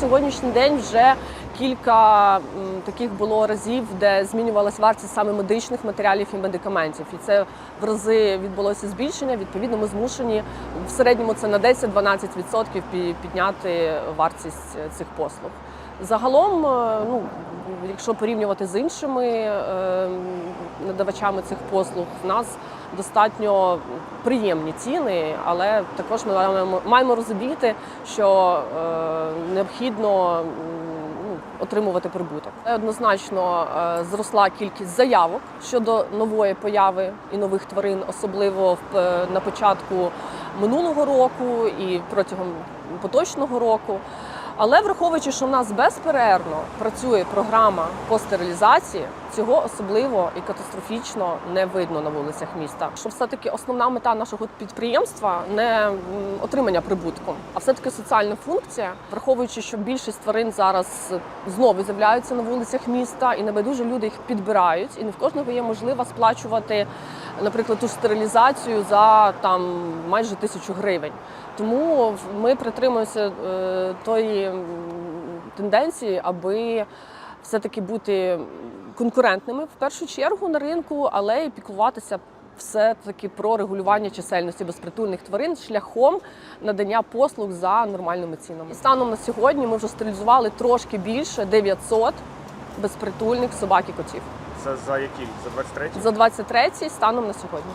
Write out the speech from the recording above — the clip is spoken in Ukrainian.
Сьогоднішній день вже кілька таких було разів, де змінювалась вартість саме медичних матеріалів і медикаментів. І це в рази відбулося збільшення. Відповідно, ми змушені в середньому це на 10-12% підняти вартість е, цих послуг. Загалом, е, ну якщо порівнювати з іншими е, надавачами цих послуг, в нас достатньо приємні ціни, але також ми маємо, розуміти, що е, необхідно ну, отримувати прибуток. Однозначно зросла кількість заявок щодо нової появи і нових тварин, особливо на початку минулого року і протягом поточного року. Але враховуючи, що в нас безперервно працює програма по стерилізації, цього особливо і катастрофічно не видно на вулицях міста. Що все-таки основна мета нашого підприємства не отримання прибутку, а все-таки соціальна функція, враховуючи, що більшість тварин зараз знову з'являються на вулицях міста, і небайдуже люди їх підбирають, і не в кожного є можливо сплачувати, наприклад, ту стерилізацію за там майже тисячу гривень. Тому ми притримуємося е, тої тенденції, аби все-таки бути конкурентними в першу чергу на ринку, але і піклуватися все-таки про регулювання чисельності безпритульних тварин шляхом надання послуг за нормальними цінами. Станом на сьогодні ми вже стерилізували трошки більше 900 безпритульних собак і котів. Це за який? За 23-й? За 23 станом на сьогодні.